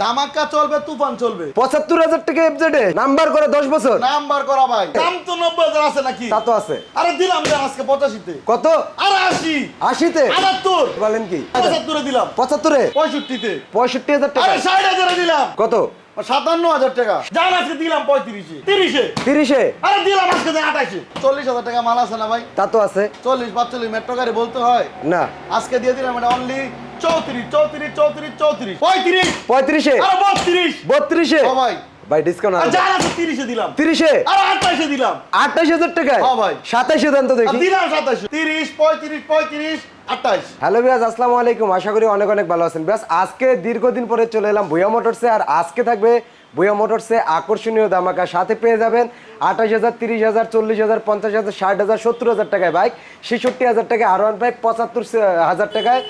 ধামাকা চলবে তুফান চলবে। পঁচাত্তর হাজার টাকা এফজেডে নাম্বার করে দশ বছর। নাম্বার করা ভাই। দাম তো নব্বই হাজার আছে নাকি? তা তো আছে। আরে দিলাম রে আজকে পঁচাশিতে। কত? আরে আশি। আশিতে? আটাত্তর। বলেন কি? পঁচাত্তরে দিলাম। পঁচাত্তরে? পঁয়ষট্টিতে। পঁয়ষট্টি হাজার টাকা। ষাট হাজারে দিলাম। কত? সাতান্ন হাজার টাকা। জান আজকে দিলাম পঁয়ত্রিশে। তিরিশে? তিরিশে? আরে দিলাম আজকে আঠাশে চল্লিশ হাজার টাকা মাল আছে না ভাই? তা তো আছে। চল্লিশ পাঁচচল্লিশ মেট্রো গাড়ি বলতে হয়। না। আজকে দিয়ে দিলাম এটা অনলি চৌত্রিশ চৌত্রিশ চৌত্রিশ চৌত্রিশ। পঁয়ত্রিশ? পঁয়ত্রিশে? আরে বত্রিশ। বত্রিশে? ও ভাই। ভাই ডিসকাউন্ট আর জান আছে তিরিশে দিলাম। তিরিশে? আরে আঠাশে দিলাম। আঠাশ হাজার টাকায়? হ্যাঁ ভাই। সাতাইশে দেন তো দেখি। দিলাম সাতাশ তিরিশ পঁয়ত্রিশ পঁয়ত্রিশ আঠাশ হ্যালো বিয়াস আসসালামু আলাইকুম। আশা করি অনেক অনেক ভালো আছেন। আজকে দীর্ঘদিন পরে চলে এলাম ভুয়া মোটরসে আর আজকে থাকবে ভুয়া মোটরসে আকর্ষণীয় দামাকা সাথে পেয়ে যাবেন আঠাশ হাজার তিরিশ হাজার চল্লিশ হাজার পঞ্চাশ হাজার ষাট হাজার সত্তর হাজার টাকায়। বাইক ছেষট্টি হাজার টাকায় আর ওয়ান বাইক পঁচাত্তর হাজার টাকায়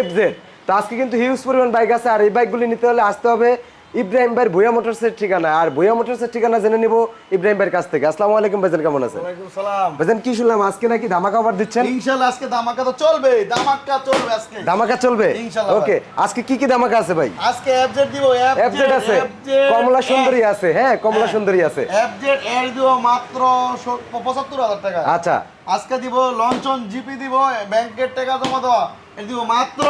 এফজেড তো আজকে কিন্তু হিউজ পরিমাণ বাইক আছে। আর এই বাইকগুলি নিতে হলে আসতে হবে ইব্রাহিম ভাইয়ের ভুয়া মোটরসের ঠিকানা আর ভুয়া মোটরসের ঠিকানা জেনে নিব ইব্রাহিম ভাইয়ের কাছ থেকে। আসসালামু আলাইকুম ভাইজান কেমন আছেন? সালাম। ভাইজান কি শুনলাম আজকে নাকি ধামাকা অফার দিচ্ছেন? ইনশাল্লাহ আজকে ধামাকা তো চলবে ধামাকা চলবে আজকে। ধামাকা চলবে? ইনশাল্লাহ ভাই। ওকে আজকে কি কি ধামাকা আছে ভাই? আজকে এফজেড দিব এফজেড আছে। কমলা সুন্দরী আছে হ্যাঁ কমলা সুন্দরী আছে। এফজেড এর দিব মাত্র পঁচাত্তর হাজার টাকা। আচ্ছা। আজকে দিব লঞ্চন জিপি দিব ব্যাংকের টাকা জমা দেওয়া। মাত্র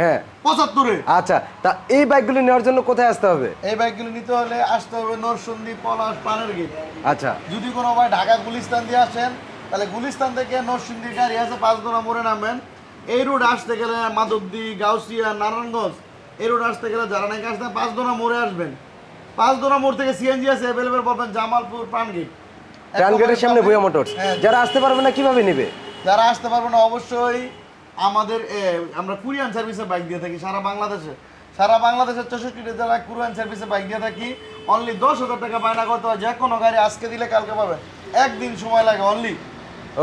হ্যাঁ। পঁচাত্তরে। আচ্ছা তা এই বাইকগুলি নেওয়ার জন্য কোথায় আসতে হবে? এই বাইকগুলো নিতে হলে আসতে হবে নরসন্দী পলাশ পানের গেট আচ্ছা। যদি কোনো ভাই ঢাকা গুলিস্তান দিয়ে আসেন তাহলে গুলিস্তান থেকে নরসিংদী গাড়ি আছে মোড়ে নামবেন এই রোড আসতে গেলে মাধবদী গাউসিয়া নারায়ণগঞ্জ এই রোড আসতে গেলে যারা নাকি আসতে পাঁচদোনা মোড়ে আসবেন। পাঁচ পাঁচদোনা মোড় থেকে সিএনজি আছে অ্যাভেলেবেল পাবেন জামালপুর পানগেট ট্রানগেটের সামনে ভুয়া মোটরস হ্যাঁ। যারা আসতে পারবে না কীভাবে নিবে? যারা আসতে পারবে না অবশ্যই আমাদের আমরা কুরিয়ান সার্ভিসে বাইক দিয়ে থাকি সারা বাংলাদেশে। সারা বাংলাদেশের চৌষট্টি জেলায় কুরিয়ান সার্ভিসে বাইক দিয়ে থাকি। অনলি দশ হাজার টাকা বায়না করতে হয় যে কোনো গাড়ি আজকে দিলে কালকে পাবে। একদিন সময় লাগে অনলি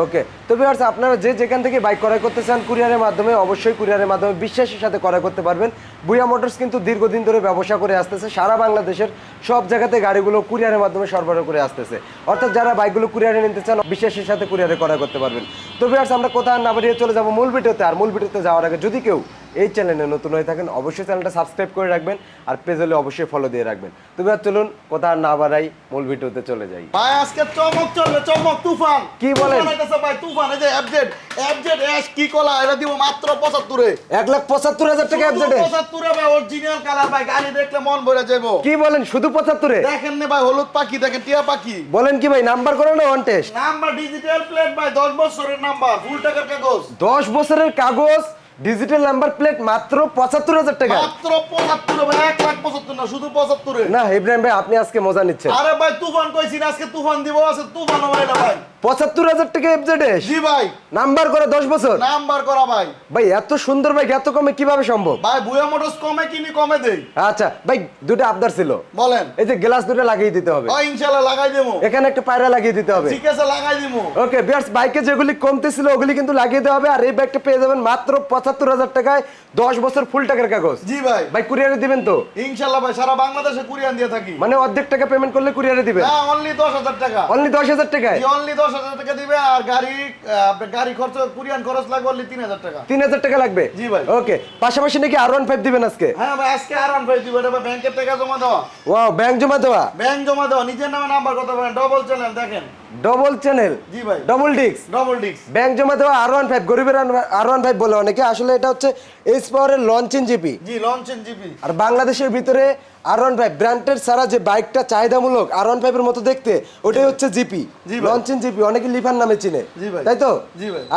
ওকে তো ভিউয়ার্স আপনারা যে যেখান থেকে বাইক ক্রয় করতে চান কুরিয়ারের মাধ্যমে, অবশ্যই কুরিয়ারের মাধ্যমে বিশ্বাসের সাথে ক্রয় করতে পারবেন। বুয়া মোটরস কিন্তু দীর্ঘদিন ধরে ব্যবসা করে আসতেছে। সারা বাংলাদেশের সব জায়গাতে গাড়িগুলো কুরিয়ারের মাধ্যমে সরবরাহ করে আসতেছে। অর্থাৎ যারা বাইকগুলো কুরিয়ারে নিতে চান বিশ্বাসের সাথে কুরিয়ারে ক্রয় করতে পারবেন। তো ভিউয়ার্স আমরা কোথাও না বাড়িয়ে চলে যাব মূল ভিডিওতে। আর মূল ভিডিওতে যাওয়ার আগে যদি কেউ এই চ্যানেলে নতুন হয়ে থাকেন অবশ্যই চ্যানেলটা সাবস্ক্রাইব করে রাখবেন আর পেজ হলে অবশ্যই ফলো দিয়ে রাখবেন। তো ভিউয়ার চলুন কোথাও না বাড়াই মূল ভিডিওতে চলে যাই। ভাই আজকে চমক চলবে চমক তুফান। কি বলেন? তুফান ভাই তুফান এই যে এফজেড এফজেড এস কি কলা এটা দিব মাত্র 75 এ এক লাখ পঁচাত্তর হাজার টাকা এফজেডে 75 এ ভাই অরিজিনাল কালার ভাই গাড়ি দেখলে মন ভরে যাব কি বলেন শুধু পঁচাত্তরে? দেখেন নে ভাই হলুদ পাখি দেখেন টিয়া পাখি। বলেন কি ভাই নাম্বার করে না one test number digital plate ভাই 10 বছরের নাম্বার ফুল টাকার কাগজ। দশ বছরের কাগজ ডিজিটাল নাম্বার প্লেট মাত্র পঁচাত্তর হাজার টাকা। মাত্র 75 ভাই 1 লাখ 75 না শুধু 75 এ না ইব্রাহিম ভাই আপনি আজকে মজা নিচ্ছেন। আরে ভাই তুফান কইছি আজকে তুফান দিব আছে তুফান ভাই না ভাই। পঁচাত্তর হাজার টাকা এফজেড জি ভাই। নাম্বার করে দশ বছর। নাম্বার করা ভাই। ভাই এত সুন্দর বাইক এত কমে কীভাবে সম্ভব? ভাই বুয়া মোটরস কমে কিনি কমে দেই। আচ্ছা ভাই দুটো আবদার ছিল। বলেন। এই যে গ্লাস দুটো লাগিয়ে দিতে হবে। ও ইনশাআল্লাহ লাগাই দেবো এখানে একটা পায়রা লাগিয়ে দিতে হবে। ঠিক আছে লাগাই দিবো ওকে বিয়ার্স বাইকে যেগুলি কমতে ছিল ওগুলি কিন্তু লাগিয়ে দেওয়া হবে। আর এই ব্যাগটা পেয়ে যাবেন মাত্র পঁচাত্তর হাজার টাকায় দশ বছর ফুল টাকার কাগজ। জি ভাই। ভাই কুরিয়ারে দিবেন তো? ইনশাআল্লাহ ভাই সারা বাংলাদেশে কুরিয়ান দিয়ে থাকি। মানে অর্ধেক টাকা পেমেন্ট করলে কুরিয়ারে দিবেন? না অনলি দশ হাজার টাকা। অনলি দশ হাজার টাকায়? অনলি দশ হাজার টাকা দিবে আর গাড়ি গাড়ি খরচ কুরিয়ান খরচ লাগবে অনলি তিন হাজার টাকা। তিন হাজার টাকা লাগবে? জি ভাই। ওকে পাশাপাশি নাকি আর ওয়ান ফাইভ দিবেন আজকে? হ্যাঁ ভাই আজকে ওয়ান ভাই দিবে এটা ব্যাংকের টাকা জমা দেওয়া। ওয়াও ব্যাংক জমা দেওয়া? ব্যাংক জমা দেওয়া নিজের নামে নাম্বার কত পারেন ডবল চ্যানেল দেখেন। ডবল চ্যানেল জি ভাই। ডবল ডবল ব্যাংক জমা দেওয়া আর ওয়ান ফাইভ গরিবের আর ওয়ান ফাইভ বলে অনেকে। আসলে এটা হচ্ছে এইচ পাওয়ারের জিপি জি লঞ্চেন জিপি আর বাংলাদেশের ভিতরে আর ওয়ান ফাইভ ব্র্যান্ডের ছাড়া যে বাইকটা চাহিদামূলক আর ওয়ান ফাইভের মতো দেখতে ওটাই হচ্ছে জিপি। লঞ্চিং জিপি অনেকে লিফার নামে চিনে। তাই তো?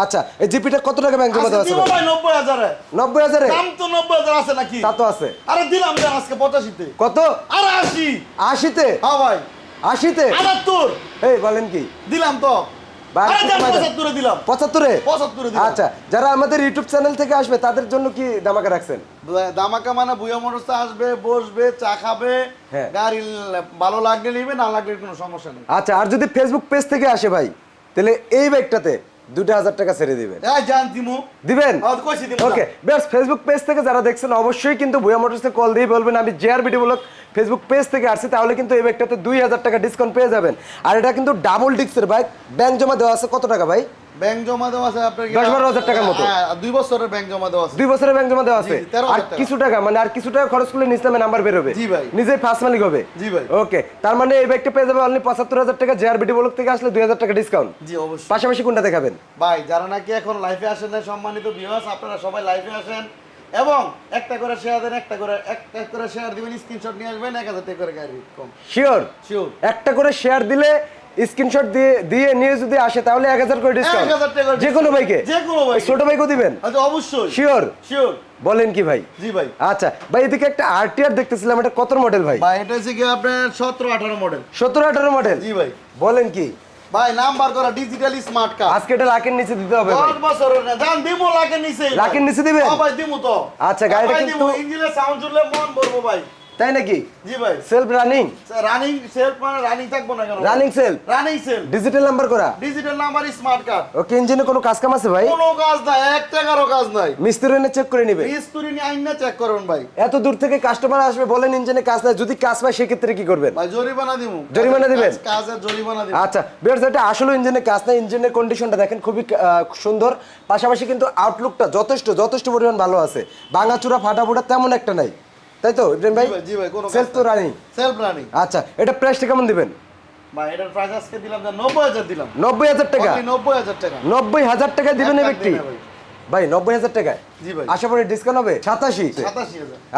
আচ্ছা এই জিপিটা কত টাকা ব্যাংক জমা দেওয়া আছে? ভাই? নব্বই হাজারে। নব্বই হাজারে? দাম তো নব্বই হাজার আছে নাকি? তা তো আছে। আরে দিলাম আজকে পঁচাশিতে। কত? আরে আশি। আশিতে? হ্যাঁ ভাই। আশিতে? আটাত্তর। এই বলেন কি? দিলাম তো। আচ্ছা যারা আমাদের ইউটিউব চ্যানেল থেকে আসবে তাদের জন্য কি দামাকা রাখছেন? দামাকা মানে বুয়া মোটরসে আসবে বসবে চা খাবে হ্যাঁ। গাড়ি ভালো লাগলে নিবে না লাগলে কোনো সমস্যা নেই। আচ্ছা আর যদি ফেসবুক পেজ থেকে আসে ভাই তাহলে এই বাইকটাতে দুটো হাজার টাকা ছেড়ে দিবেন। দিমু। ওকে বেশ ফেসবুক পেজ থেকে যারা দেখছেন অবশ্যই কিন্তু ভুয়া মোটরসে কল দিয়ে বলবেন। আমি জেআর ফেসবুক পেজ থেকে আসছি তাহলে কিন্তু এই দুই হাজার টাকা ডিসকাউন্ট পেয়ে যাবেন। আর এটা কিন্তু ডাবল ডিস্কের বাইক ব্যাংক জমা দেওয়া আছে কত টাকা ভাই? ব্যাংক জমা দেওয়া আছে আপনার দশ বারো টাকার মতো। হ্যাঁ, দুই বছরের ব্যাংক জমা দেওয়া আছে। দুই বছরের ব্যাংক জমা দেওয়া আছে। জি, জি, 13,000 আর টাকা। কিছু টাকা মানে আর কিছু টাকা খরচ করলে নিচলামে নাম্বার বেরোবে। জি ভাই। নিজেই ফার্স্ট মালিক হবে। জি ভাই। ওকে তার মানে এই ব্যাগটা পেয়ে যাবে অনলি পঁচাত্তর হাজার টাকা জেআরবিটি ব্লক থেকে আসলে দুই হাজার টাকা ডিসকাউন্ট জি অবশ্যই। পাশাপাশি কোনটা দেখাবেন? ভাই যারা নাকি এখন লাইফে আসেন না সম্মানিত ভিউয়ার্স আপনারা সবাই লাইফে আসেন। এবং একটা করে শেয়ার দেন একটা করে একটা করে শেয়ার দিবেন স্ক্রিনশট নিয়ে আসবেন এক হাজার টাকা করে গাড়ি কম। শিওর শিওর একটা করে শেয়ার দিলে স্ক্রিনশট দিয়ে দিয়ে নিয়ে যদি আসে তাহলে এক হাজার করে ডিসকাউন্ট 1000 টাকা যে কোনো বাইকে। যে কোনো বাইকে। ছোট বাইকও দিবেন? আচ্ছা অবশ্যই। শিওর শিওর বলেন কি ভাই? জি ভাই। আচ্ছা ভাই এদিকে একটা আরটিআর দেখতেছিলাম এটা কত মডেল ভাই? ভাই এটা হচ্ছে কি আপনার সতেরো আঠারো মডেল সতেরো আঠারো মডেল জি ভাই। বলেন কি? ভাই নাম্বার করা ডিজিটাল স্মার্ট কার্ড আজকে এটা লাখের নিচে দিতে হবে ভাই। দশ বছরের না। জান দিমু লাখের নিচে। লাখের নিচে দিবেন? ভাই দিমু তো। আচ্ছা, গাড়িটা কিন্তু- ইঞ্জিনের সাউন্ড শুনলে মন ভরবো ভাই। তাই নাকি? জি ভাই। সেলফ রানিং রানিং সেলফ মানে রানিং থাকব না কেন? Running self running self digital number করা? Digital number smart card okay ইঞ্জিনে কোনো কাজ কাম আছে ভাই? কোনো কাজ নাই এক টাকারও কাজ নাই। মিস্ত্রি এনে চেক করে নিবে। মিস্তুরি নিয়ে আইন না চেক করুন ভাই। এত দূর থেকে কাস্টমার আসবে বলেন ইঞ্জিনে কাজ নাই যদি কাজ পায় সেক্ষেত্রে কি করবেন? ভাই জরিমানা দিমু। জরিমানা দিবেন? কাজ- কাজের জরিমানা দিমু। আচ্ছা বেশ এটা আসলে ইঞ্জিনের কাজ নাই ইঞ্জিনের কন্ডিশনটা দেখেন খুবই সুন্দর। পাশাপাশি কিন্তু আউটলুকটা যথেষ্ট যথেষ্ট পরিমাণ ভালো আছে। ভাঙাচুরা ফাটাফুটা তেমন একটা নাই। তাই তো ইব্রাহিম ভাই? জি ভাই, কোন সেলফ তো রানিং সেলফ রানিং আচ্ছা এটা প্রাইসটা কেমন দিবেন? ভাই এটার প্রাইস আজকে দিলাম যা নব্বই হাজার দিলাম। নব্বই হাজার টাকা? 90000 টাকা। 90000 টাকা দিবেন না এই ব্যক্তি? ভাই। ভাই নব্বই হাজার টাকায়? জি ভাই আশা করি ডিসকাউন্ট হবে? সাতাশি?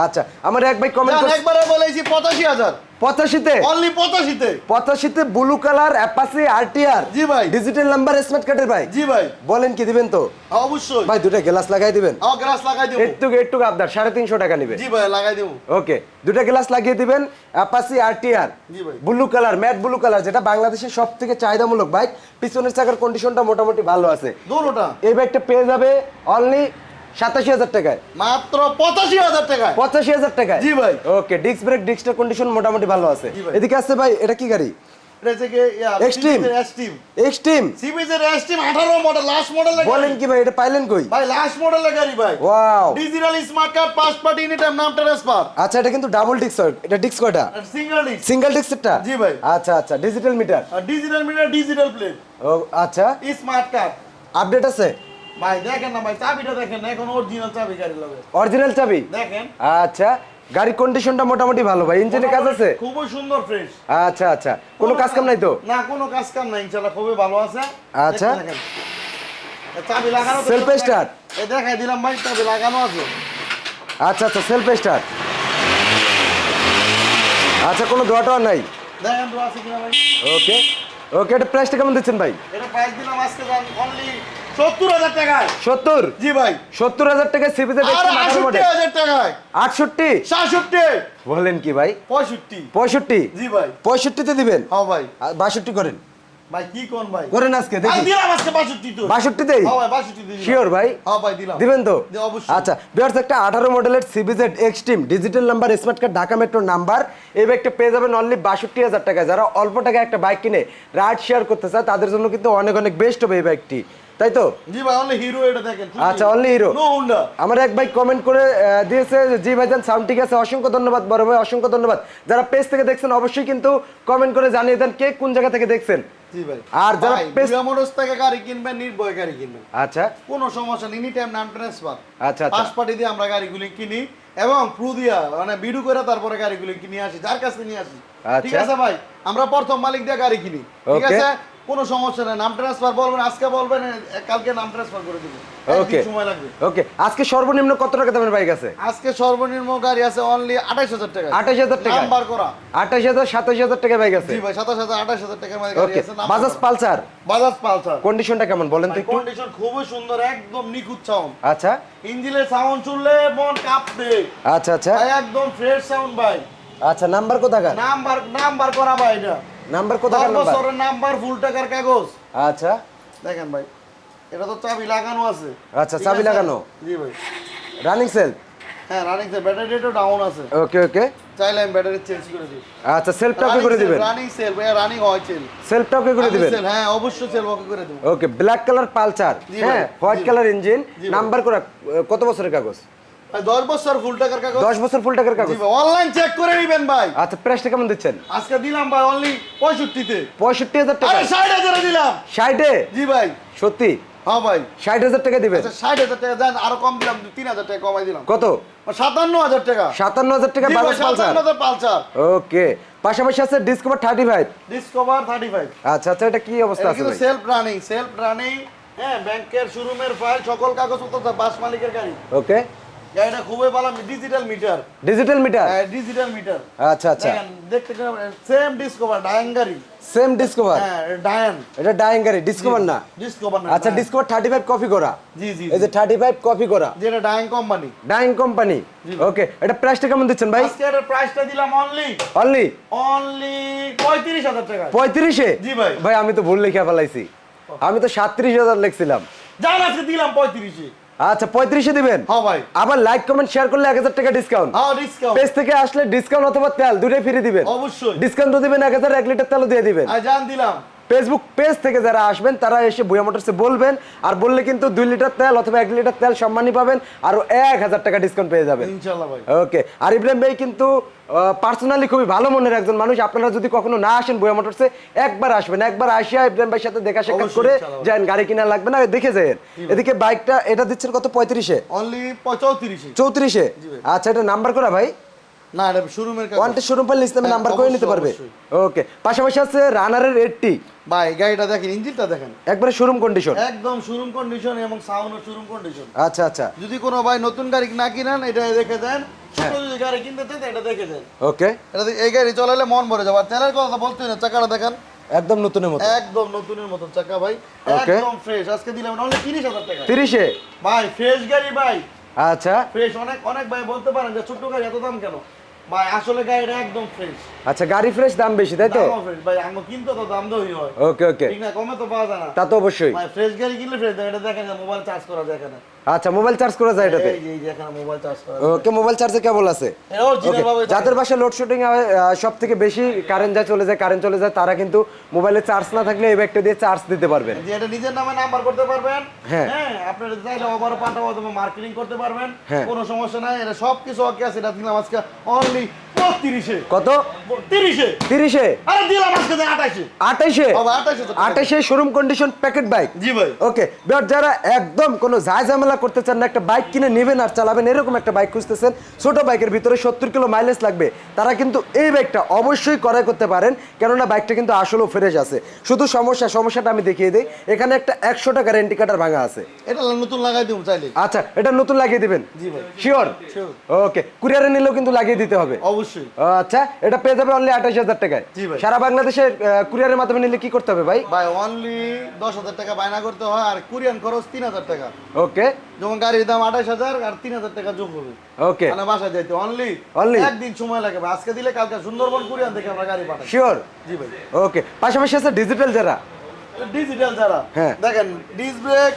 আচ্ছা আমার এক ভাই কমেন্ট একবারে বলেছি পঁচাশি হাজার। পঁচাশিতে? অনলি পঁচাশিতে। পঁচাশিতে ব্লু কালার অ্যাপাসি আরটিআর জি ভাই। ডিজিটাল নাম্বার স্মার্ট কার্ডের ভাই। জি ভাই। বলেন কি দিবেন তো? অবশ্যই। ভাই দুটা গ্লাস লাগাই দিবেন। আমার গ্লাস লাগাই দেবো। একটু একটু আপনার সাড়ে তিনশো টাকা নিবে। জি ভাই লাগাই দেবো। ওকে দুটা গ্লাস লাগিয়ে দিবেন অ্যাপাসি আরটিআর জি ভাই। Blue colour matte blue colour যেটা বাংলাদেশের সব থেকে চাহিদামূলক। বাইক পিছনের চাকার কন্ডিশনটা মোটামুটি ভালো আছে। দোনোটা। এই বাইকটা পেয়ে যাবে অনলি সাতাশি হাজার টাকায়। মাত্র পঁচাশি হাজার টাকায়। পঁচাশি হাজার টাকায়? জি ভাই। ওকে ডিস্ক ব্রেক ডিস্কটার কন্ডিশন মোটামুটি ভালো আছে। এদিকে আছে ভাই এটা কি গাড়ি? এটা হচ্ছে কি Extreme? এক্সট্রিম এক্সট্রিম সিবিজের এক্সট্রিম 18 মডেল লাস্ট মডেল বলেন কি ভাই এটা পাইলেন কই? ভাই লাস্ট মডেলের গাড়ি ভাই। ওয়াও ডিজিটাল স্মার্ট কার্ড পাঁচ পার্টি নাম ট্রান্সফার আচ্ছা এটা কিন্তু ডাবল ডিস্ক এটা ডিস্ক কয়টা? সিঙ্গেল সিঙ্গেল ডিস্কটা জি ভাই। আচ্ছা আচ্ছা digital meter digital meter digital plate ও আচ্ছা। স্মার্ট কার্ড আপডেট আছে? ভাই দেখেন না ভাই চাবিটা দেখেন এখন অরিজিনাল চাবি গাড়ি লাগে। অরিজিনাল চাবি? দেখেন। আচ্ছা গাড়ির কন্ডিশনটা মোটামুটি ভালো ভাই ইঞ্জিনের কাজ আছে? খুবই সুন্দর ফ্রেশ আচ্ছা আচ্ছা কোনো কাজ কাম নাই তো? না কোনো কাজ কাম নাই ইনশাআল্লাহ খুবই ভালো আছে। আচ্ছা। চাবি লাগানো এ দেখাই দিলাম ভাই চাবি লাগানো আছে। আচ্ছা আচ্ছা সেলফ স্টার্ট আচ্ছা কোনো নাই? দেখেন তো আছে কিনা ভাই। ওকে ওকে এটা প্রাইসটা কেমন দিচ্ছেন ভাই? এটা প্রাইস দিলাম আজকে অনলি সত্তর হাজার টাকায়। সত্তর? জি ভাই। সত্তর হাজার টাকা সিপিতে আটষট্টি হাজার টাকায়। আটষট্টি? সাতষট্টি। বলেন কি ভাই? পঁয়ষট্টি। পঁয়ষট্টি? জি ভাই। পঁয়ষট্টিতে দিবেন? হ্যাঁ ভাই। বাষট্টি করেন। ভাই কি কোন ভাই? করেন আজকে দেখি। দিলাম আজকে বাষট্টি তো। বাষট্টিতেই? হ্যাঁ ভাই বাষট্টি দিয়ে শিওর ভাই? হ্যাঁ ভাই দিলাম। দিবেন তো? অবশ্যই। আচ্ছা একটা আঠারো মডেলের CBZ extreme digital number smart card Dhaka মেট্রোর নাম্বার এই বাইকটা পেয়ে যাবেন অনলি বাষট্টি হাজার টাকায়। যারা অল্প টাকায় একটা বাইক কিনে রাইড শেয়ার করতে চায় তাদের জন্য কিন্তু অনেক অনেক বেস্ট হবে এই বাইকটি তাই তো? জি ভাই অনলি হিরো এটা দেখেন। আচ্ছা, only hero। নো হুন্ডা আমার এক ভাই কমেন্ট করে দিয়েছে জি ভাইজান সাউন্ড ঠিক আছে? অসংখ্য ধন্যবাদ বড় ভাই অসংখ্য ধন্যবাদ। যারা পেজ থেকে দেখছেন অবশ্যই কিন্তু কমেন্ট করে জানিয়ে দেন কে কোন জায়গা থেকে দেখছেন। জি ভাই। আর যারা পেস- মোটরস থেকে গাড়ি কিনবেন নির্ভয় গাড়ি কিনবেন। আচ্ছা। কোনো সমস্যা নেই এনি টাইম নাম ট্রান্সফার আচ্ছা আচ্ছা। পাঁচ পার্টি দিয়ে আমরা গাড়িগুলি কিনি এবং প্রু দিয়া মানে বিডু করে তারপরে গাড়িগুলি কিনে আসি যার কাছে নিয়ে আসি। ঠিক আচ্ছা। আছে ভাই? আমরা প্রথম মালিক দিয়ে গাড়ি কিনি। ঠিক আছে? কোনো সমস্যা নেই নাম ট্রান্সফার বলবেন আজকে বলবেন কালকে নাম ট্রান্সফার করে দিব. একদিন সময় লাগবে। ওকে আজকে সর্বনিম্ন কত টাকা দামের বাইক আছে? আজকে সর্বনিম্ন গাড়ি আছে অনলি আঠাশ হাজার টাকা। আঠাশ হাজার টাকা? নাম্বার করা। আঠাশ হাজার সাতাশ হাজার টাকা বাইক আছে? জি ভাই সাতাশ হাজার আঠাশ হাজার টাকার মধ্যে গাড়ি আছে number Bajaj Pulsar Bajaj Pulsar কন্ডিশনটা কেমন? বলেন তো একটু। কন্ডিশন খুবই সুন্দর একদম নিখুঁত সাউন্ড আচ্ছা। ইঞ্জিনের সাউন্ড শুনলে মন কাঁপবে। আচ্ছা আচ্ছা। একদম ফ্রেশ সাউন্ড ভাই। আচ্ছা নাম্বার কোথাকার? নাম্বার নাম্বার করা ভাই এটা। নাম্বার কোথাকার নাম্বার? বছরের নাম্বার ফুল টাকার কাগজ। আচ্ছা। দেখেন ভাই এটা তো চাবি লাগানো আছে। আচ্ছা, চাবি লাগানো। জি ভাই। রানিং সেল হ্যাঁ রানিং সেল ব্যাটারি রেটও ডাউন আছে। ওকে ওকে চাইলে আমি ব্যাটারি চেঞ্জ করে দিই। আচ্ছা সেলফটা ওকে করে দিবেন? রানিং সেল ভাই রানিং হয় সেল সেলফটা ওকে করে দিবেন? সেল হ্যাঁ অবশ্যই সেল ওকে করে দেবো। ওকে ব্ল্যাক কালার পালসার হ্যাঁ হোয়াইট কালার ইঞ্জিন নাম্বার করা কত বছরের কাগজ? দশ বছর ফুল টাকার কাগজ? দশ বছর ফুল টাকার কাগজ অনলাইন চেক করে নেবেন ভাই। আচ্ছা প্রাইসটা কেমন দিচ্ছেন? আজকে দিলাম ভাই অনলি পঁয়ষট্টিতে। পঁয়ষট্টি হাজার টাকা। ষাট হাজারে দিলাম। ষাটে? জি ভাই। সত্যি? হ্যাঁ ভাই। ষাট হাজার টাকা দিবেন? আচ্ছা ষাট হাজার টাকা দেন আরও কম দিলাম তিন হাজার টাকা কমাই দিলাম। কত? সাতান্ন হাজার টাকা। সাতান্ন হাজার টাকা সাতান্ন হাজার পালসার। ওকে। পাশাপাশি আছে Discover thirty five Discover thirty five আচ্ছা আচ্ছা এটা কি অবস্থা আছে সেলফ রানিং সেলফ রানিং হ্যাঁ ব্যাংকের শোরুমের ফাইল সকল কাগজপত্র বাস মালিকের গাড়ি। ওকে। গাড়িটা খুবই ভালো digital meter digital meter digital meter আচ্ছা আচ্ছা। দেখতে সেম ডিসকভার ডায়ান গাড়ি সেম ডিসকভার হ্যাঁ ডায়ান এটা গাড়ি ডিসকভার না? ডিসকভার না আচ্ছা ডিসকভার থার্টি ফাইভ কপি করা? জি জি এই যে থার্টি ফাইভ কপি করা যেটা ডায়ান কোম্পানি কোম্পানি ওকে এটা প্রাইসটা কেমন দিচ্ছেন ভাই? আজকে প্রাইসটা দিলাম অনলি অনলি অনলি পঁয়ত্রিশ হাজার টাকা। পঁয়ত্রিশে? জি ভাই। ভাই আমি তো ভুল লিখে ফেলাইছি। আমি তো সাতত্রিশ হাজার লিখছিলাম। জান আজকে দিলাম পঁয়ত্রিশে। আচ্ছা পঁয়ত্রিশে দিবেন? হ্যাঁ ভাই। আবার লাইক কমেন্ট শেয়ার করলে এক হাজার টাকা ডিসকাউন্ট হ্যাঁ ডিসকাউন্ট পেজ থেকে আসলে ডিসকাউন্ট অথবা তেল দুটোই ফিরে দিবেন। অবশ্যই। ডিসকাউন্ট দিবেন এক হাজার এক লিটার তেলও দিয়ে দিবেন। জান দিলাম। ফেসবুক পেজ থেকে যারা আসবেন তারা এসে বুয়া মোটরসে বলবেন আর বললে কিন্তু দুই লিটার তেল অথবা এক লিটার তেল সম্মানই পাবেন আর এক হাজার টাকা ডিসকাউন্ট পেয়ে যাবেন। ইনশাল্লাহ ভাই। ওকে আর ইব্রাহিম ভাই কিন্তু পার্সোনালি খুবই ভালো মনের একজন মানুষ। আপনারা যদি কখনো না আসেন বুয়া মোটরসে একবার আসবেন। একবার আসিয়া ইব্রাহিম ভাইয়ের সাথে দেখা সাক্ষাৎ করে। যান গাড়ি কিনা লাগবে না দেখে যান এদিকে বাইকটা এটা দিচ্ছেন কত? পঁয়ত্রিশে? অনলি চৌত্রিশে। চৌত্রিশে? আচ্ছা এটা নাম্বার করা ভাই? না এটা শোরুমের কাছে ওয়ান্টেড শোরুম পারলে ইসলামে হ্যাঁ, নাম্বার করে নিতে পারবে। ওকে পাশাপাশি আছে রানারের এইটটি ভাই গাড়িটা দেখেন ইঞ্জিনটা দেখেন। একবারে শোরুম কন্ডিশন একদম শোরুম কন্ডিশন এবং সাউন্ড শোরুম কন্ডিশন আচ্ছা আচ্ছা। যদি কোনো ভাই নতুন গাড়ি না কিনেন এটা দেখে দেন। ছোট যদি গাড়ি কিনতে চান এটা দেখে দেন। ওকে এটা এই গাড়ি চালালে মন ভরে যাবে। আর তেলের কথা বলতে না চাকাটা দেখেন। একদম নতুনের মতো। একদম নতুনের মতন চাকা ভাই। একদম ফ্রেশ আজকে দিলাম অনলি তিরিশ হাজার টাকা। তিরিশে? ভাই ফ্রেশ গাড়ি ভাই। আচ্ছা। ফ্রেশ অনেক অনেক ভাই বলতে পারেন যে ছোট্ট গাড়ি এত দাম কেন? ভাই আসলে গাড়িটা একদম ফ্রেশ আচ্ছা গাড়ি ফ্রেশ দাম বেশি তাই তো? ভাই আমার কিনতে তো দাম দই হয়। ওকে ওকে। ঠিক না কমে তো পাওয়া যায় না। তা তো অবশ্যই। ভাই ফ্রেশ গাড়ি কিনলে ফ্রেশ এটা দেখেন মোবাইল চার্জ করা যায় এখানে। আচ্ছা মোবাইল চার্জ করা যায় এটাতে? এই যে এখানে মোবাইল চার্জ করা ওকে মোবাইল চার্জে কেবল আছে? ভাবে যাদের বাসায় লোডশেডিং সব থেকে বেশি কারেন্ট যায় চলে যায় কারেন্ট চলে যায় তারা কিন্তু মোবাইলে চার্জ না থাকলে এই ব্যাগটা দিয়ে চার্জ দিতে পারবেন। যে এটা নিজের নামে নাম্বার করতে পারবেন। হ্যাঁ। হ্যাঁ আপনারা চাইলে ওভার পাঠাও অথবা মার্কেটিং করতে পারবেন। হ্যাঁ। কোনো সমস্যা নাই এটা সব কিছু ওকে আছে এটা আজকে অনলি কত? তিরিশে। তিরিশে? আরে দিলাম আজকে আঠাশে আঠাইশে। বাবা, 28,000 টাকা। আঠাইশে শোরুম কন্ডিশন প্যাকেট বাইক জি ভাই। ওকে এবার যারা একদম কোনো ঝাই ঝামেলা করতে চান না একটা বাইক কিনে নেবেন আর চালাবেন এরকম একটা বাইক খুঁজতেছেন ছোট বাইকের ভিতরে সত্তর কিলো মাইলেজ লাগবে তারা কিন্তু এই বাইকটা অবশ্যই ক্রয় করতে পারেন কেননা বাইকটা কিন্তু আসলেও ফ্রেশ আছে। শুধু সমস্যা সমস্যাটা আমি দেখিয়ে দিই এখানে একটা একশো টাকা রেন্টি কাটার ভাঙা আছে। এটা নতুন লাগাই দিব চাইলে। আচ্ছা এটা নতুন লাগিয়ে দিবেন? জি ভাই। শিওর ওকে কুরিয়ারে নিলেও কিন্তু লাগিয়ে দিতে হবে। অবশ্যই। আচ্ছা এটা পেয়ে যাবে অনলি আঠাশ হাজার টাকায়। সারা বাংলাদেশে কুরিয়ারের মাধ্যমে নিলে কি করতে হবে ভাই? ভাই অনলি দশ হাজার টাকা বায়না করতে হয় আর কুরিয়ান খরচ তিন হাজার টাকা। ওকে। যেমন গাড়ির দাম আঠাশ হাজার আর তিন হাজার টাকা যোগ হবে ওকে। মানে বাসায় যাইতে অনলি Only? একদিন সময় লাগে আজকে দিলে কালকে সুন্দরবন কুরিয়ান থেকে আমরা গাড়ি পাঠাই। শিওর জি ভাই। ওকে। পাশাপাশি আছে ডিজিটাল যারা? ডিজিটাল যারা। হ্যাঁ। দেখেন ডিস ব্রেক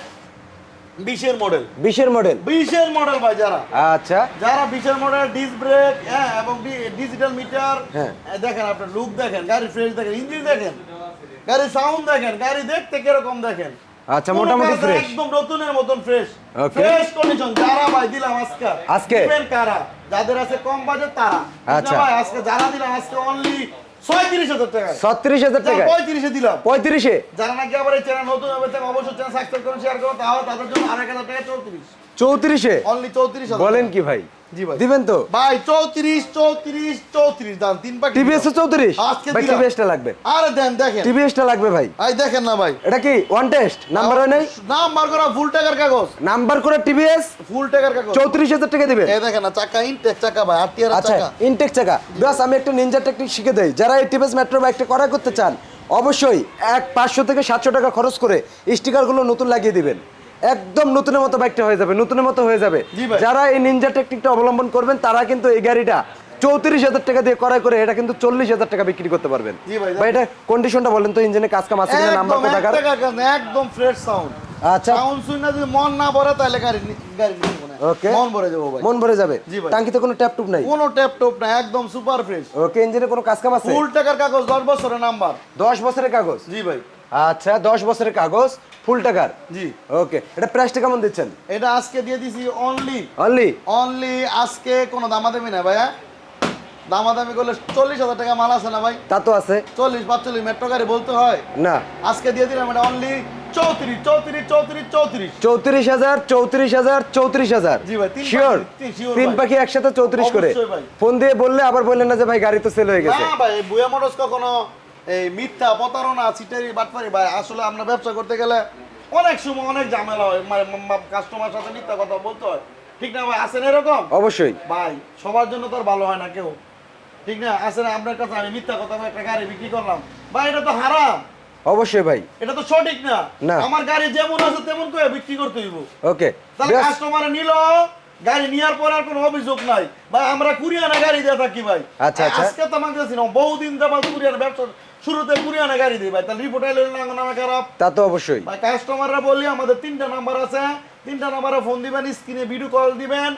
বিশের মডেল বিশের মডেল বিশের মডেল ভাই যারা। আচ্ছা। যারা বিশের মডেল ডিস ব্রেক হ্যাঁ এবং ডিজিটাল মিটার হ্যাঁ। দেখেন আপনার লুক দেখেন গাড়ি ফ্রেশ দেখেন ইঞ্জিন দেখেন গাড়ি সাউন্ড দেখেন গাড়ি দেখতে কীরকম দেখেন। আচ্ছা, মোটামুটি fresh। একদম নতুনের মতন ফ্রেশ ফ্রেশ কন্ডিশন যারা ভাই দিলাম আজকে। আজকে? কারা। যাদের আছে কম বাজেট তারা। আচ্ছা। ভাই আজকে যারা দিলাম আজকে অনলি ছত্রিশ হাজার টাকা পঁয়ত্রিশে দিলাম। পঁয়ত্রিশে? যারা নাকি আবার এই চ্যানেল নতুন হবে অবশ্যই চ্যানেল সাবস্ক্রাইব করুন শেয়ার করুন তাহলে তাদের জন্য আরেক হাজার টাকা চৌত্রিশ। চৌত্রিশে? অনলি চৌত্রিশ বলেন কি ভাই? জি ভাই। দিবেন তো? দাম তিন টিভিএস চৌত্রিশ? আজকে ভাই টিভিএসটা লাগবে। আরে দেন দেখেন। টিভিএসটা লাগবে ভাই। দেখেন না ভাই। এটা কি ওয়ান টেস্ট নাম্বার হয় নাই? করা ফুল টাকার কাগজ। নাম্বার করে টিভিএস? ফুল টাকার কাগজ। চৌত্রিশ হাজার টাকা দিবেন এই দেখেন না চাকা ইনটেক চাকা ভাই টিয়ার আচ্ছা চাকা। ইনটেক চাকা। বাস আমি একটা নিনজা টেকনিক শিখে দেই। যারা এই টিভিএস মেট্রো বাইকটা করা করতে চান অবশ্যই এক পাঁচশো থেকে সাতশো টাকা খরচ করে স্টিকারগুলো নতুন লাগিয়ে দিবেন। একদম নতুনের মতো বাইকটা হয়ে যাবে নতুনের মতো হয়ে যাবে। যারা এই নিনজা টেকনিকটা অবলম্বন করবেন তারা কিন্তু এই গাড়িটা চৌত্রিশ হাজার টাকা দিয়ে করাই করে এটা কিন্তু চল্লিশ হাজার টাকা বিক্রি করতে পারবেন। ভাই, এটা কন্ডিশনটা বলেন তো ইঞ্জিনে কাজ কাম আছে কিনা নাম্বার একদম ফ্রেশ সাউন্ড আচ্ছা। সাউন্ড শুনে যদি মন না ভরে তাহলে গাড়ি গাড়ি Okay. মন ভরে যাব ভাই। মন ভরে যাবে। টাঙ্কিতে কোনো ট্যাপ টুপ নাই? কোনো ট্যাপ টপ না একদম সুপার ফ্রেশ ওকে ইঞ্জিনে কোনো কাজ কাম আছে? ফুল টাকার কাগজ দশ বছরের নাম্বার দশ বছরের কাগজ? জি ভাই। আচ্ছা দশ বছরের কাগজ ফুল টাকার? জি। ওকে এটা প্রাইসটা কেমন দিচ্ছেন? এটা আজকে দিয়ে দিছি অনলি অনলি অনলি আজকে কোনো দামা দেবে না ভাইয়া। দামাদামি করলে চল্লিশ হাজার টাকা মাল আছে না ভাই? তা তো আছে। চল্লিশ পাঁচচল্লিশ মেট্রো গাড়ি বলতে হয়। না। আজকে দিয়ে দিলাম এটা অনলি চৌত্রিশ চৌত্রিশ চৌত্রিশ চৌত্রিশ। চৌত্রিশ হাজার চৌত্রিশ হাজার চৌত্রিশ হাজার। জি ভাই, শিওর তিন-। পাখি একসাথে চৌত্রিশ করে। ফোন দিয়ে বললে আবার বললেন না যে ভাই গাড়ি তো সেল হয়ে গেছে। ভাই বুয়া মোটরস কখনো এই মিথ্যা প্রতারণা চিটারি বাটপারি ভাই আসলে আমরা ব্যবসা করতে গেলে অনেক সময় অনেক ঝামেলা হয়। মানে কাস্টমার সাথে মিথ্যা কথা বলতে হয়। ঠিক না ভাই? আছেন এরকম? অবশ্যই। ভাই সবার জন্য তো আর ভালো হয় না কেউ। ঠিক না? আসেন আপনার কাছে আমি মিথ্যা কথা বলে একটা গাড়ি বিক্রি করলাম। ভাই এটা তো হারাম। অবশ্যই ভাই। এটা তো সঠিক না। না। আমার গাড়ি যেমন আছে তেমন করে বিক্রি করতে হইব। ওকে। তাহলে কাস্টমার নিল গাড়ি নেওয়ার পর আর কোনো অভিযোগ নাই। ভাই আমরা কুরিয়ানা গাড়ি দিয়ে থাকি ভাই। আচ্ছা, আচ্ছা। আজকে তো না বহুদিন যাবত কুরিয়ানা ব্যবসা শুরুতে কুরিয়ানা গাড়ি দিই ভাই তাহলে রিপোর্ট এলো না নামে খারাপ। তা তো অবশ্যই। ভাই কাস্টমাররা বলি আমাদের তিনটা নাম্বার আছে। তিনটা নাম্বারে ফোন দিবেন স্ক্রিনে ভিডিও কল দিবেন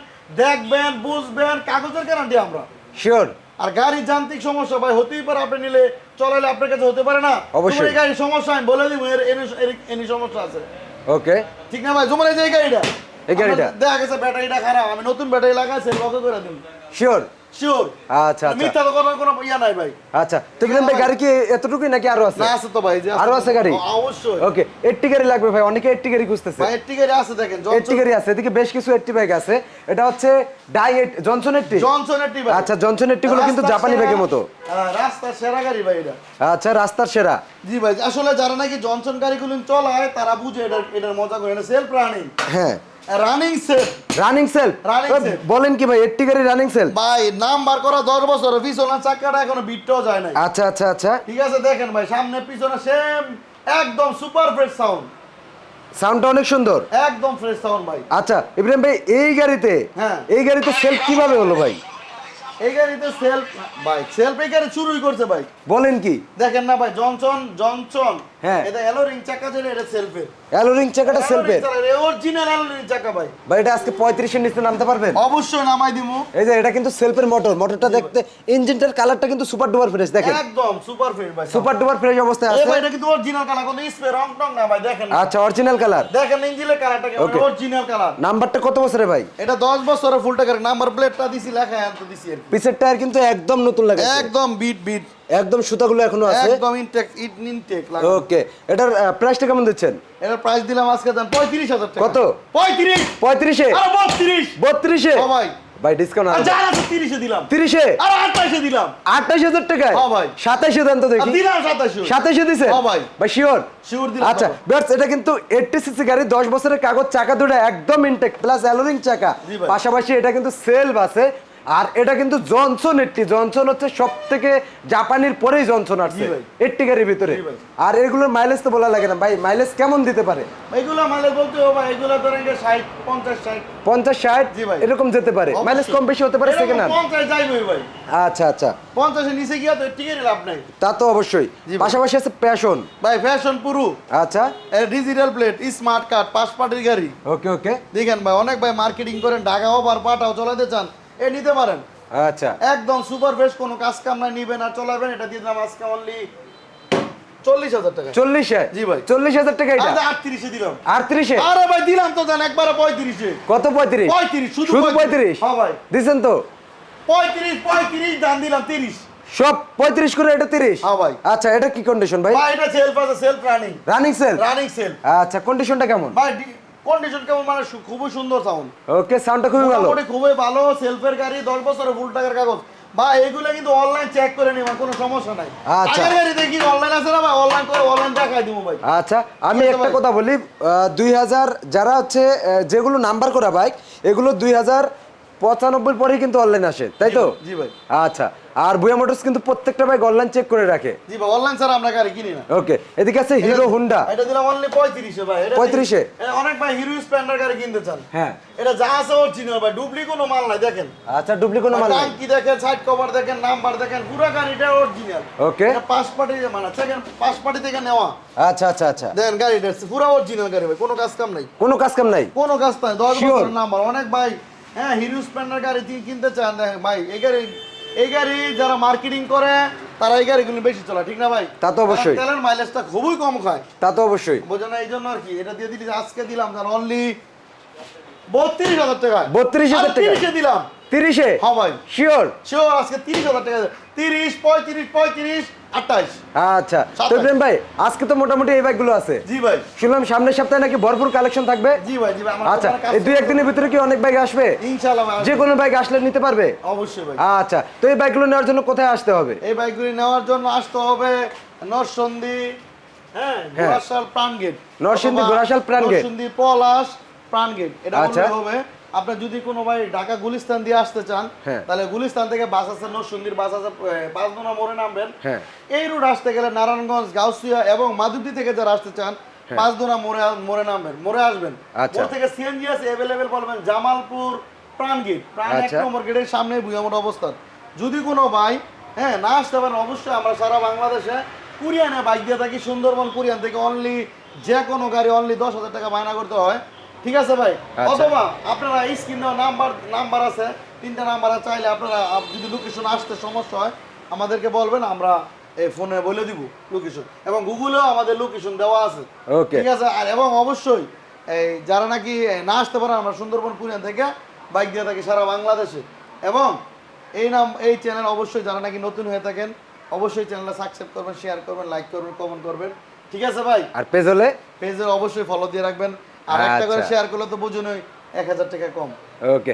দেখবেন বুঝবেন কাগজের গ্যারান্টি আমরা। শিওর আর গাড়ির যান্ত্রিক সমস্যা ভাই হতেই পারে আপনি নিলে চলাইলে আপনার কাছে হতে পারে না। অবশ্যই। গাড়ির সমস্যা আমি বলে দিব এর এনি সমস্যা আছে। ওকে ঠিক না ভাই? এই যে গাড়িটা। এই গাড়িটা? দেখা গেছে ব্যাটারিটা খারাপ আমি নতুন ব্যাটারি লাগাইছি লগে করে দিন শিওর শিওর আচ্ছা আচ্ছা। মিথ্যা তো করার কোনো ইয়া নাই ভাই। আচ্ছা তো ইব্রাহিম ভাই গাড়ি কি এতটুকুই নাকি আরও আছে? না আছে তো ভাই আরও আছে গাড়ি? অবশ্যই। ওকে এইটটি গাড়ি লাগবে ভাই অনেকে এইটটি গাড়ি খুঁজতেছে। ভাই এর টিকেট আছে দেখেন এইটটি গাড়ি আছে এদিকে বেশ কিছু এইটটি বাইক আছে। এটা হচ্ছে ডাই জনসন ভাই আচ্ছা গুলো কিন্তু জাপানি ব্যাগের মতো। হ্যাঁ, রাস্তার সেরা গাড়ি ভাই এটা। আচ্ছা রাস্তার সেরা। জি ভাই আসলে যারা নাকি জনসন গাড়িগুলো চলায় তারা বুঝে এটা এটার মজা করে এটা সেলফ রানিং হ্যাঁ। রানিং সেলফ রানিং সেল বলেন কি ভাই এইটটি গাড়ি রানিং সেল ভাই নাম্বার করা দশ বছর পিছনের চাকাটা এখনও বিটটাও যায় নাই। আচ্ছা আচ্ছা আচ্ছা। ঠিক আছে দেখেন ভাই সামনে পিছনে সেম একদম সুপার ফ্রেশ সাউন্ড সাউন্ডটা অনেক সুন্দর। একদম ফ্রেশ সাউন্ড ভাই। আচ্ছা ইব্রাহিম ভাই এই গাড়িতে হ্যাঁ। এই গাড়িতে সেল কীভাবে হলো ভাই? এই গাড়িতে সেলফ ভাই সেলফ এই গাড়ি শুরুই করছে ভাই। বলেন কি? দেখেন না ভাই জনসন জনসন হ্যাঁ। এটা এলো রিং চাকা ছিল এটা সেলফের অ্যালোরিং চাকাটা সেলফের অরিজিনাল এলো রিং চাকা ভাই। ভাই এটা আজকে পঁয়ত্রিশের নিচে নামতে পারবেন? অবশ্যই নামাই দিমু। এই যে এটা কিন্তু সেলফের মোটর মোটরটা দেখতে ইঞ্জিনটার কালারটা কিন্তু সুপার ডুপার ফ্রেশ দেখেন। একদম সুপার ফ্রেশ ভাই সুপার ডুপার ফ্রেশ অবস্থায় এই আছে। ভাই এটা কিন্তু অরিজিনাল কালার কোনো স্প্রে রং টং না ভাই দেখেন। আচ্ছা অরিজিনাল কালার দেখেন ইঞ্জিনের কালারটা কেমন অরিজিনাল কালার নাম্বারটা কত বছরে ভাই? এটা 10 বছরের ফুল টাকার নাম্বার প্লেটটা দিছি লেখা এত দিছি আর পিছের টায়ার কিন্তু একদম নতুন লাগে একদম বিট বিট একদম সুতাগুলো এখনও আছে। একদম ইনটেক ইট ইনটেক ওকে এটার প্রাইসটা কেমন দিচ্ছেন? এটার প্রাইস দিলাম আজকে দাম 35000 টাকা। কত? 35 পঁয়ত্রিশে? আরে 32 বত্রিশে? ও ভাই ভাই ডিসকাউন্ট আর আছে যা আছে 30 এ দিলাম। তিরিশে? আরে 28 এ দিলাম। আঠাশ হাজার টাকায়? হ্যাঁ ভাই। সাতাইশে দেন তো দেখি। দিলাম 27 সাতাইশে দিছে? হ্যাঁ ভাই। ভাই শিওর Sure দিলাম আচ্ছা বাবা। বেশ এটা কিন্তু এইটটি সিসি গাড়ি দশ বছরের কাগজ চাকা দুটো একদম ইনটেক প্লাস অ্যালোরিং চাকা। পাশাপাশি এটা কিন্তু সেলফ আছে। আর এটা কিন্তু জনসন এইটটি জনসন হচ্ছে সব থেকে জাপানির পরেই জনসন আসছে। এইটটি গাড়ির ভিতরে। আর এগুলোর মাইলেজ তো বলা লাগে না। ভাই মাইলেজ কেমন দিতে পারে? এগুলো মালে বলতে হবে ভাই এগুলো ধরেন 60 50 60 পঞ্চাশ ষাট জি ভাই। এরকম যেতে পারে। মাইলেজ কম বেশি হতে পারে সেকেন্ড হ্যান্ড 50 যাইবই ভাই আচ্ছা আচ্ছা। 50 এর নিচে গিয়া তো টিকেট লাভ নাই। তা তো অবশ্যই। পাশাপাশি আছে প্যাশন ভাই ফ্যাশন পুরো। আচ্ছা। ডিজিটাল প্লেট স্মার্ট কার্ড পার্টির গাড়ি। ওকে ওকে দেখেন ভাই অনেক ভাই মার্কেটিং করেন ঢাকা ওভার পাটাও চলাতে চান। এ নিতে পারেন। আচ্ছা। একদম সুপার ফ্রেশ কোনো কাজ কাম নাই নিবেন আর চলাবেন এটা দিয়ে দিলাম আজকে অনলি চল্লিশ হাজার টাকা। চল্লিশে? জি ভাই। চল্লিশ হাজার টাকা এটা? আটত্রিশে দিলাম। আটত্রিশে? আরে ভাই দিলাম তো জান একবারে পঁয়ত্রিশে। কত পঁয়ত্রিশ? পঁয়ত্রিশ শুধু শুধু পঁয়ত্রিশ। হ্যাঁ ভাই। দিছেন তো? পঁয়ত্রিশ পঁয়ত্রিশ দাম দিলাম তিরিশ। সব পঁয়ত্রিশ করে এটা তিরিশ? হ্যাঁ ভাই। আচ্ছা এটা কি কন্ডিশন ভাই? ভাই এটা সেলফ আছে সেলফ রানিং রানিং সেল রানিং সেল আচ্ছা কন্ডিশনটা কেমন? ভাই কন্ডিশন কেমন? মানে খুবই সুন্দর সাউন্ড ওকে সাউন্ডটা খুবই ভালো। খুবই ভালো সেলফের গাড়ি দশ বছরের ফুল টাকার কাগজ। বা এগুলো কিন্তু অনলাইন চেক করে নিবা কোনো সমস্যা নাই। আচ্ছা। গাড়ি দেখি অনলাইন আছে না ভাই? অনলাইন করে অনলাইন দেখাই দিব ভাই। আচ্ছা আমি একটা কথা বলি দুই হাজার যারা হচ্ছে যেগুলো নাম্বার করা বাইক এগুলো দুই হাজার পঁচানব্বই পরেই কিন্তু অনলাইন আসে তাই তো? জি ভাই। আচ্ছা আর বুয়া মোটরস কিন্তু প্রত্যেকটা বাইক অনলাইন চেক করে রাখে। জি ভাই অনলাইন ছাড়া আমরা গাড়ি কিনি না। ওকে এদিকে আছে হিরো হুন্ডা এটা দিলাম অনলি পঁয়ত্রিশে ভাই এটা 35 এ? অনেক ভাই হিরো স্প্লেন্ডার গাড়ি কিনতে চান। হ্যাঁ। এটা যা আছে অরিজিনাল ভাই ডুপ্লি কোনো মাল নাই দেখেন। আচ্ছা ডুপ্লিকেট মাল নাই? টাঙ্কি দেখেন সাইড কভার দেখেন নাম্বার দেখেন পুরো গাড়িটা অরিজিনাল ওকে এটা পাঁচ পার্টি মানে সেকেন্ড পাঁচ পার্টি থেকে নেওয়া। আচ্ছা আচ্ছা আচ্ছা। দেখেন গাড়িটা পুরো অরিজিনাল গাড়ি ভাই কোনো কাজ কাম নাই। কোনো কাজ কাম নাই? কোনো কাজ নাই দশ. বছর নাম্বার অনেক ভাই হ্যাঁ হিরো স্প্লেন্ডার গাড়ি তিনি কিনতে চান দেখেন ভাই এই গাড়ি এই গাড়ি যারা মার্কেটিং করে তারা এই গাড়িগুলো বেশি চলে ঠিক না ভাই? তা তো অবশ্যই। তেলের মাইলেজটা খুবই কম খায়। তা তো অবশ্যই। বোঝো না এই জন্য আর কি এটা দিয়ে দিলি আজকে দিলাম জান অনলি বত্রিশ হাজার টাকা। বত্রিশ হাজার তিরিশে দিলাম। তিরিশে? হ্যাঁ ভাই। শিওর শিওর আজকে তিরিশ হাজার টাকা। তিরিশ পঁয়ত্রিশ পঁয়ত্রিশ আঠাইশ আচ্ছা। তো সাতাশ। ভাই আজকে তো মোটামুটি এই বাইকগুলো আছে। জি ভাই। শুনলাম সামনের সপ্তাহে নাকি ভরপুর কালেকশন থাকবে। জি ভাই জি ভাই আচ্ছা এই দুই একদিনের ভিতরে কি অনেক বাইক আসবে? ইনশাআল্লাহ যে কোনো বাইক আসলে নিতে পারবে? অবশ্যই ভাই। আচ্ছা তো এই বাইকগুলো নেওয়ার জন্য কোথায় আসতে হবে? এই বাইকগুলি নেওয়ার জন্য আসতে হবে নরসন্দী হ্যাঁ হ্যাঁ। গোরাশাল প্রাণ গেট নরসিংদী, গোরাশাল প্রাণ গেট। নরসিংদী পলাশ প্রাণ গেট এটা আচ্ছা। হবে। আপনি যদি কোনো ভাই ঢাকা গুলিস্তান দিয়ে আসতে চান হ্যাঁ। তাহলে গুলিস্তান থেকে বাস আছে নরসিংদীর বাস আছে পাঁচদোনা মোড়ে নামবেন হ্যাঁ। এই রুট আসতে গেলে নারায়ণগঞ্জ গাউসিয়া এবং মাধুরী থেকে যারা আসতে চান পাঁচদোনা মোড়ে মোড়ে নামবেন মোড়ে আসবেন হ্যাঁ। আচ্ছা। মোড় থেকে সিএনজি আছে অ্যাভেলেবেল বলবেন জামালপুর প্রাণ গেট প্রাণ এক আচ্ছা। নম্বর গেটের সামনে ভুয়ামোট অবস্থান যদি কোনো ভাই হ্যাঁ না আসতে পারেন অবশ্যই আমরা সারা বাংলাদেশে কুরিয়ানে বাইক দিয়ে থাকি সুন্দরবন কুরিয়ান থেকে অনলি যে কোনো গাড়ি অনলি দশ হাজার টাকা বায়না করতে হয় ঠিক আছে ভাই? আচ্ছা। অথবা আপনারা স্ক্রিনে নাম্বার নাম্বার আছে তিনটা নাম্বার চাইলে আপনারা যদি লোকেশন আসতে সমস্যা হয় আমাদেরকে বলবেন আমরা এই ফোনে বলে দিব লোকেশন এবং গুগলেও আমাদের লোকেশন দেওয়া আছে। ঠিক আছে? আর এবং অবশ্যই এই যারা নাকি না আসতে পারে আমরা সুন্দরবন কুরিয়ান থেকে বাইক দিয়ে থাকি সারা বাংলাদেশে। এবং এই নাম এই চ্যানেল অবশ্যই যারা নাকি নতুন হয়ে থাকেন অবশ্যই চ্যানেলটা সাবস্ক্রাইব করবেন শেয়ার করবেন লাইক করবেন কমেন্ট করবেন। ঠিক আছে ভাই? আর পেজ হলে? পেজের অবশ্যই ফলো দিয়ে রাখবেন। আর একটা করে আচ্ছা। শেয়ার করলে তো বুঝুনই এক হাজার টাকা কম ওকে